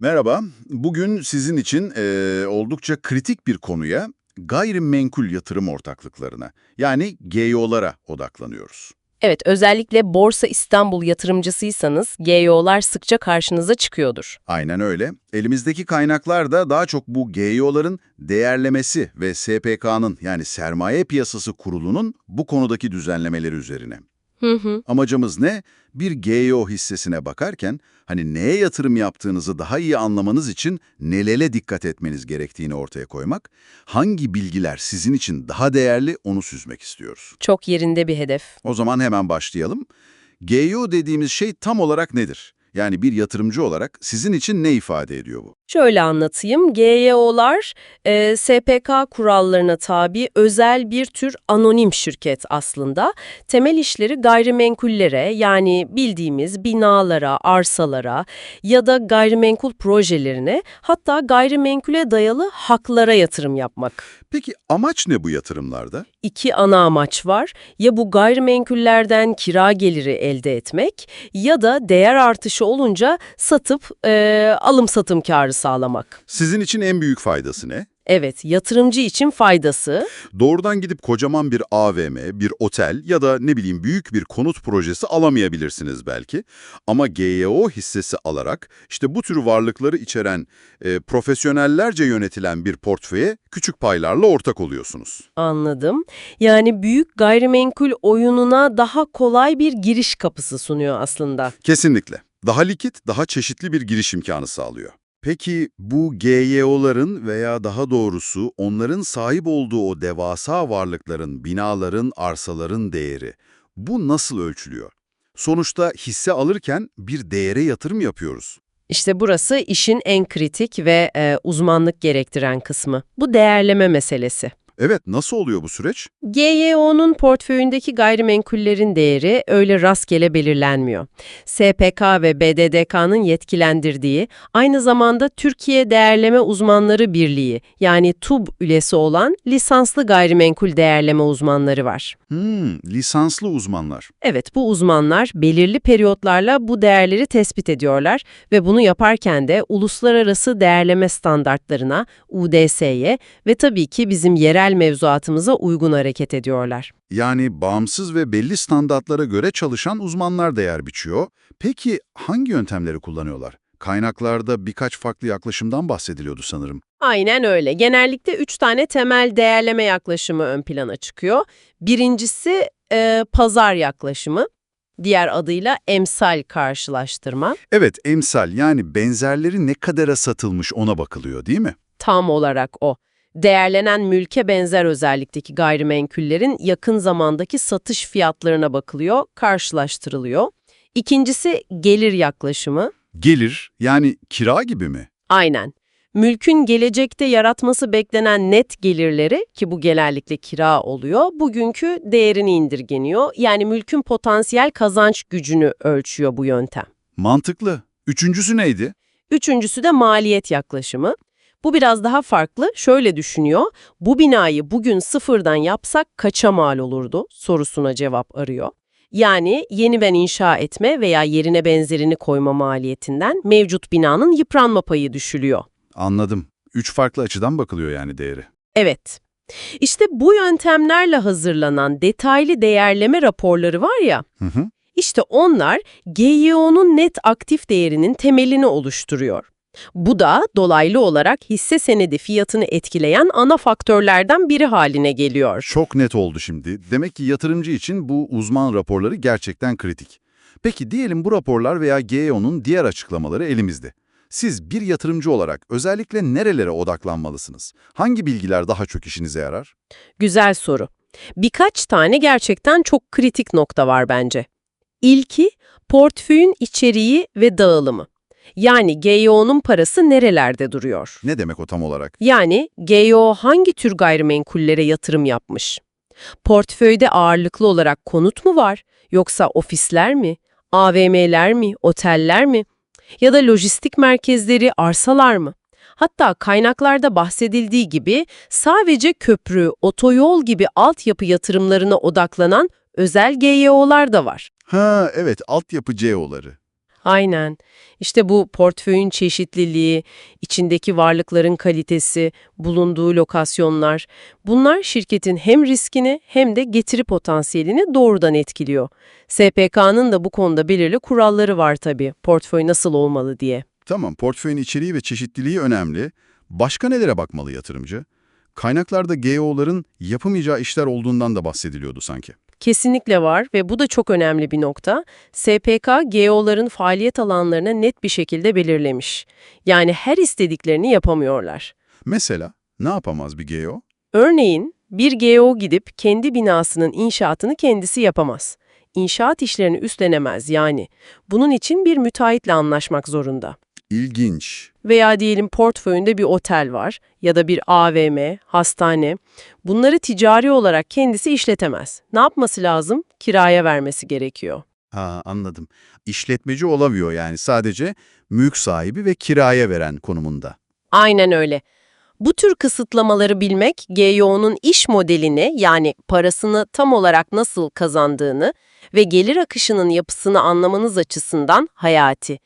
Merhaba. Bugün sizin için eee, oldukça kritik bir konuya, gayrimenkul yatırım ortaklıklarına, yani GYO'lara odaklanıyoruz. Evet, özellikle Borsa İstanbul yatırımcısıysanız GYO'lar sıkça karşınıza çıkıyordur. Aynen öyle. Elimizdeki kaynaklar da daha çok bu GYO'ların değerlemesi ve SPK'nın yani Sermaye Piyasası Kurulu'nun bu konudaki düzenlemeleri üzerine. Hı hı. Amacımız ne? Bir GYO hissesine bakarken hani neye yatırım yaptığınızı daha iyi anlamanız için nelere dikkat etmeniz gerektiğini ortaya koymak, hangi bilgiler sizin için daha değerli onu süzmek istiyoruz. Çok yerinde bir hedef. O zaman hemen başlayalım. GYO dediğimiz şey tam olarak nedir? Yani bir yatırımcı olarak sizin için ne ifade ediyor bu? Şöyle anlatayım. GYO'lar e, SPK kurallarına tabi özel bir tür anonim şirket aslında. Temel işleri gayrimenkullere yani bildiğimiz binalara, arsalara ya da gayrimenkul projelerine hatta gayrimenkule dayalı haklara yatırım yapmak. Peki amaç ne bu yatırımlarda? İki ana amaç var. Ya bu gayrimenkullerden kira geliri elde etmek ya da değer artışı olunca satıp e, alım-satım karı sağlamak. Sizin için en büyük faydası ne? Evet, yatırımcı için faydası Doğrudan gidip kocaman bir AVM, bir otel ya da ne bileyim büyük bir konut projesi alamayabilirsiniz belki. Ama GYO hissesi alarak işte bu tür varlıkları içeren e, profesyonellerce yönetilen bir portföye küçük paylarla ortak oluyorsunuz. anladım. Yani büyük gayrimenkul oyununa daha kolay bir giriş kapısı sunuyor aslında. Kesinlikle. Daha likit, daha çeşitli bir giriş imkanı sağlıyor. Peki bu GYO'ların veya daha doğrusu onların sahip olduğu o devasa varlıkların, binaların, arsaların değeri, bu nasıl ölçülüyor? Sonuçta hisse alırken bir değere yatırım yapıyoruz. İşte burası işin en kritik ve e, uzmanlık gerektiren kısmı. Bu değerleme meselesi. Evet, nasıl oluyor bu süreç? GYO'nun portföyündeki gayrimenkullerin değeri öyle rastgele belirlenmiyor. SPK ve BDDK'nın yetkilendirdiği, aynı zamanda Türkiye Değerleme Uzmanları Birliği yani TUB üyesi olan lisanslı gayrimenkul değerleme uzmanları var. Hmm, lisanslı uzmanlar. Evet, bu uzmanlar belirli periyotlarla bu değerleri tespit ediyorlar ve bunu yaparken de uluslararası değerleme standartlarına, UDS'ye ve tabii ki bizim yerel mevzuatımıza uygun hareket ediyorlar. Yani bağımsız ve belli standartlara göre çalışan uzmanlar değer biçiyor. Peki hangi yöntemleri kullanıyorlar? Kaynaklarda birkaç farklı yaklaşımdan bahsediliyordu sanırım. Aynen öyle. Genellikle üç tane temel değerleme yaklaşımı ön plana çıkıyor. Birincisi e, pazar yaklaşımı, diğer adıyla emsal karşılaştırma. Evet, emsal yani benzerleri ne kadara satılmış ona bakılıyor değil mi? Tam olarak o. Değerlenen mülke benzer özellikteki gayrimenkullerin yakın zamandaki satış fiyatlarına bakılıyor, karşılaştırılıyor. İkincisi gelir yaklaşımı. Gelir yani kira gibi mi? Aynen. Mülkün gelecekte yaratması beklenen net gelirleri ki bu genellikle kira oluyor, bugünkü değerini indirgeniyor. Yani mülkün potansiyel kazanç gücünü ölçüyor bu yöntem. Mantıklı. Üçüncüsü neydi? Üçüncüsü de maliyet yaklaşımı. Bu biraz daha farklı. Şöyle düşünüyor. Bu binayı bugün sıfırdan yapsak kaça mal olurdu sorusuna cevap arıyor. Yani yeniden inşa etme veya yerine benzerini koyma maliyetinden mevcut binanın yıpranma payı düşülüyor. Anladım. Üç farklı açıdan bakılıyor yani değeri. Evet. İşte bu yöntemlerle hazırlanan detaylı değerleme raporları var ya, Hı hı. işte onlar GYO'nun net aktif değerinin temelini oluşturuyor. Bu da dolaylı olarak hisse senedi fiyatını etkileyen ana faktörlerden biri haline geliyor. Çok net oldu şimdi. Demek ki yatırımcı için bu uzman raporları gerçekten kritik. Peki diyelim bu raporlar veya GEO'nun diğer açıklamaları elimizde. Siz bir yatırımcı olarak özellikle nerelere odaklanmalısınız? Hangi bilgiler daha çok işinize yarar? Güzel soru. Birkaç tane gerçekten çok kritik nokta var bence. İlki, portföyün içeriği ve dağılımı. Yani GYO'nun parası nerelerde duruyor? Ne demek o tam olarak? Yani GYO hangi tür gayrimenkullere yatırım yapmış? Portföyde ağırlıklı olarak konut mu var? Yoksa ofisler mi? AVM'ler mi? Oteller mi? Ya da lojistik merkezleri, arsalar mı? Hatta kaynaklarda bahsedildiği gibi sadece köprü, otoyol gibi altyapı yatırımlarına odaklanan özel GYO'lar da var. Ha evet altyapı GEO'ları. Aynen. İşte bu portföyün çeşitliliği, içindeki varlıkların kalitesi, bulunduğu lokasyonlar, bunlar şirketin hem riskini hem de getiri potansiyelini doğrudan etkiliyor. SPK'nın da bu konuda belirli kuralları var tabii, portföy nasıl olmalı diye. Tamam, portföyün içeriği ve çeşitliliği önemli. Başka nelere bakmalı yatırımcı? Kaynaklarda GEO'ların yapamayacağı işler olduğundan da bahsediliyordu sanki. Kesinlikle var ve bu da çok önemli bir nokta. SPK, GEO'ların faaliyet alanlarını net bir şekilde belirlemiş. Yani her istediklerini yapamıyorlar. Mesela ne yapamaz bir GEO? Örneğin bir GEO gidip kendi binasının inşaatını kendisi yapamaz. İnşaat işlerini üstlenemez yani. Bunun için bir müteahhitle anlaşmak zorunda. İlginç. Veya diyelim portföyünde bir otel var ya da bir AVM, hastane. Bunları ticari olarak kendisi işletemez. Ne yapması lazım? Kiraya vermesi gerekiyor. Ha anladım. İşletmeci olamıyor yani sadece mülk sahibi ve kiraya veren konumunda. Aynen öyle. Bu tür kısıtlamaları bilmek, GYO'nun iş modelini yani parasını tam olarak nasıl kazandığını ve gelir akışının yapısını anlamanız açısından hayati.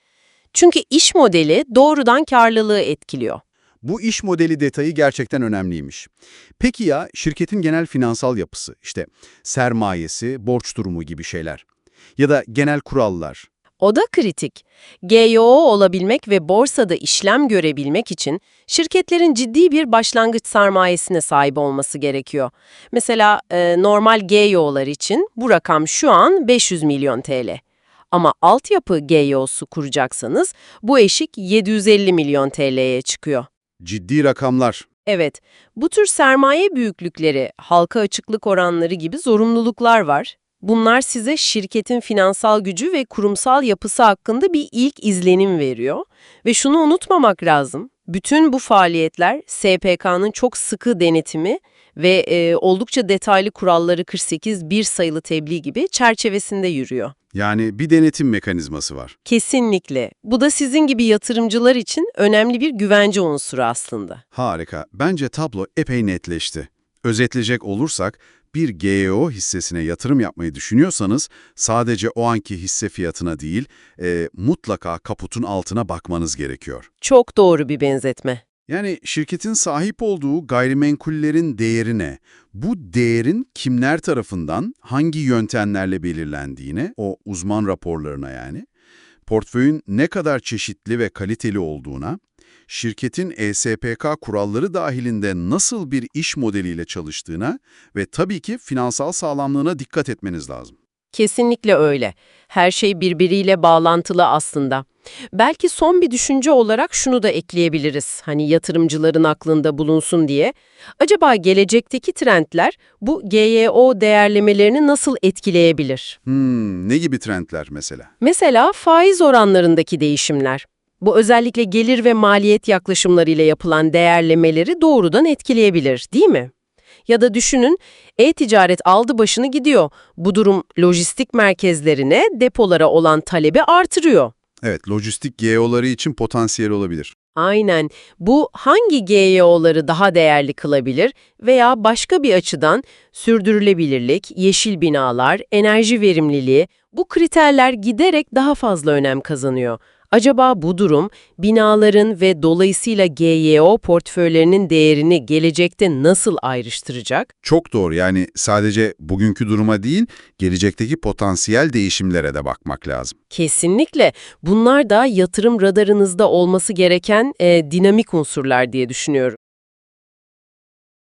Çünkü iş modeli doğrudan karlılığı etkiliyor. Bu iş modeli detayı gerçekten önemliymiş. Peki ya şirketin genel finansal yapısı, işte sermayesi, borç durumu gibi şeyler ya da genel kurallar. O da kritik. GYO olabilmek ve borsada işlem görebilmek için şirketlerin ciddi bir başlangıç sermayesine sahip olması gerekiyor. Mesela e, normal GYO'lar için bu rakam şu an 500 milyon TL. Ama altyapı GYO'su kuracaksanız bu eşik 750 milyon TL'ye çıkıyor. Ciddi rakamlar. Evet, bu tür sermaye büyüklükleri, halka açıklık oranları gibi zorunluluklar var. Bunlar size şirketin finansal gücü ve kurumsal yapısı hakkında bir ilk izlenim veriyor. Ve şunu unutmamak lazım, bütün bu faaliyetler SPK'nın çok sıkı denetimi ve e, oldukça detaylı kuralları 48 bir sayılı tebliğ gibi çerçevesinde yürüyor. Yani bir denetim mekanizması var. Kesinlikle. Bu da sizin gibi yatırımcılar için önemli bir güvence unsuru aslında. Harika. Bence tablo epey netleşti. Özetleyecek olursak, bir GEO hissesine yatırım yapmayı düşünüyorsanız sadece o anki hisse fiyatına değil, e, mutlaka kaputun altına bakmanız gerekiyor. Çok doğru bir benzetme. Yani şirketin sahip olduğu gayrimenkullerin değerine, bu değerin kimler tarafından, hangi yöntemlerle belirlendiğine, o uzman raporlarına yani, portföyün ne kadar çeşitli ve kaliteli olduğuna, şirketin ESPK kuralları dahilinde nasıl bir iş modeliyle çalıştığına ve tabii ki finansal sağlamlığına dikkat etmeniz lazım. Kesinlikle öyle. Her şey birbiriyle bağlantılı aslında. Belki son bir düşünce olarak şunu da ekleyebiliriz. Hani yatırımcıların aklında bulunsun diye. Acaba gelecekteki trendler bu GYO değerlemelerini nasıl etkileyebilir? Hmm, ne gibi trendler mesela? Mesela faiz oranlarındaki değişimler. Bu özellikle gelir ve maliyet yaklaşımlarıyla yapılan değerlemeleri doğrudan etkileyebilir, değil mi? Ya da düşünün, e-ticaret aldı başını gidiyor. Bu durum lojistik merkezlerine, depolara olan talebi artırıyor. Evet, lojistik GEO'ları için potansiyel olabilir. Aynen. Bu hangi GYO'ları daha değerli kılabilir veya başka bir açıdan sürdürülebilirlik, yeşil binalar, enerji verimliliği bu kriterler giderek daha fazla önem kazanıyor. Acaba bu durum binaların ve dolayısıyla GYO portföylerinin değerini gelecekte nasıl ayrıştıracak? Çok doğru. Yani sadece bugünkü duruma değil, gelecekteki potansiyel değişimlere de bakmak lazım. Kesinlikle. Bunlar da yatırım radarınızda olması gereken e, dinamik unsurlar diye düşünüyorum.